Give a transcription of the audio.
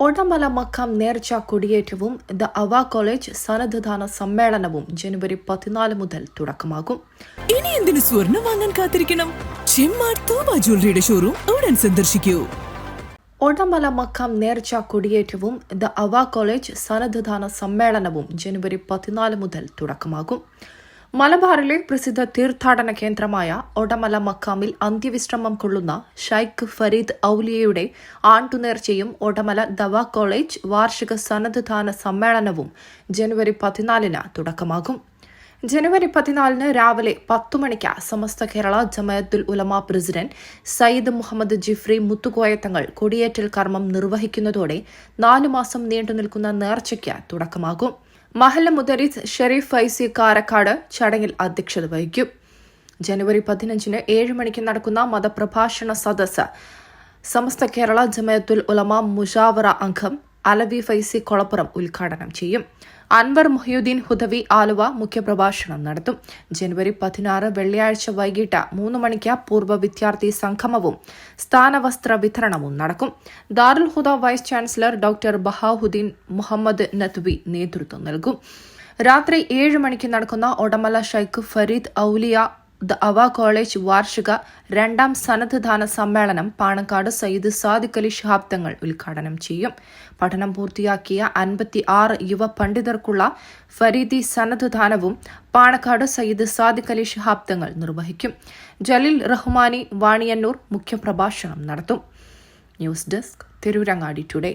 ഒടമല മക്കാം നേർച്ച കൊടിയേറ്റവും ദ അവ കോളേജ് സന്നദ്ധദാന സമ്മേളനവും ജനുവരി പതിനാല് മുതൽ തുടക്കമാകും. ഇനി എന്തിനു സ്വർണം വാങ്ങാൻ കാത്തിരിക്കണം? ചെമ്മാർ തോമ ജ്വല്ലറിയുടെ ഷോറൂം ഉടൻ സന്ദർശിക്കൂ. ഒടമല മക്കാം നേർച്ച കൊടിയേറ്റവും ദ അവ കോളേജ് സന്നദ്ധദാന സമ്മേളനവും ജനുവരി പതിനാല് മുതൽ തുടക്കമാകും. മലബാറിലെ പ്രസിദ്ധ തീർത്ഥാടന കേന്ദ്രമായ ഒടമല മക്കാമിൽ അന്ത്യവിശ്രമം കൊള്ളുന്ന ഷൈഖ് ഫരീദ് ഔലിയയുടെ ആണ്ടുനേർച്ചയും ഒടമല ദവ കോളേജ് വാർഷിക സന്നദ്ധദാന സമ്മേളനവും ജനുവരി പതിനാലിന് തുടക്കമാകും. ജനുവരി പതിനാലിന് രാവിലെ പത്തുമണിക്ക് സമസ്ത കേരള ജമയത്തുൽ ഉലമ പ്രസിഡന്റ് സയ്യിദ് മുഹമ്മദ് ജിഫ്രി മുത്തുകോയത്തങ്ങൾ കൊടിയേറ്റൽ കർമ്മം നിർവഹിക്കുന്നതോടെ നാലു മാസം നീണ്ടുനിൽക്കുന്ന നേർച്ചയ്ക്ക് തുടക്കമാകും. മഹല്ല മുദരിസ് ഷെരീഫ് ഫൈസി കാരക്കാട് ചടങ്ങിൽ അധ്യക്ഷത വഹിക്കും. ജനുവരി പതിനഞ്ചിന് ഏഴ് മണിക്ക് നടക്കുന്ന മതപ്രഭാഷണ സദസ്സ് സമസ്ത കേരള ജമയത്തുൽ ഉലമ മുഷാവറ അംഗം അലവി ഫൈസി കൊളപ്പുറം ഉദ്ഘാടനം ചെയ്യും. അൻവർ മുഹിയുദ്ദീൻ ഹുദവി ആലുവ മുഖ്യപ്രഭാഷണം നടത്തും. ജനുവരി പതിനാറ് വെള്ളിയാഴ്ച വൈകിട്ട് മൂന്ന് മണിക്ക് പൂർവ വിദ്യാർത്ഥി സംഗമവും സ്ഥാനവസ്ത്ര വിതരണവും നടക്കും. Darul Huda vice chancellor doctor Bahauddeen Muhammad Nadwi നേതൃത്വം നൽകും. രാത്രി ഏഴ് മണിക്ക് നടക്കുന്ന ഒടമല ഷൈഖ് ഫരീദ് ഔലിയ ദ അവ കോളേജ് വാർഷിക രണ്ടാം സന്നദ്ധദാന സമ്മേളനം പാണക്കാട് സയ്യിദ് സാദിഖ് അലി ശിഹാബ് തങ്ങൾ ഉദ്ഘാടനം ചെയ്യും. പഠനം പൂർത്തിയാക്കിയ അൻപത്തി ആറ് യുവ പണ്ഡിതർക്കുള്ള ഫരീദി സന്നദ്ധദാനവും പാണക്കാട് സയ്യിദ് സാദിഖ് അലി ശിഹാബ് തങ്ങൾ നിർവഹിക്കും. ജലീൽ റഹ്മാനി വാണിയന്നൂർ മുഖ്യപ്രഭാഷണം നടത്തും. News desk Tirurangadi today.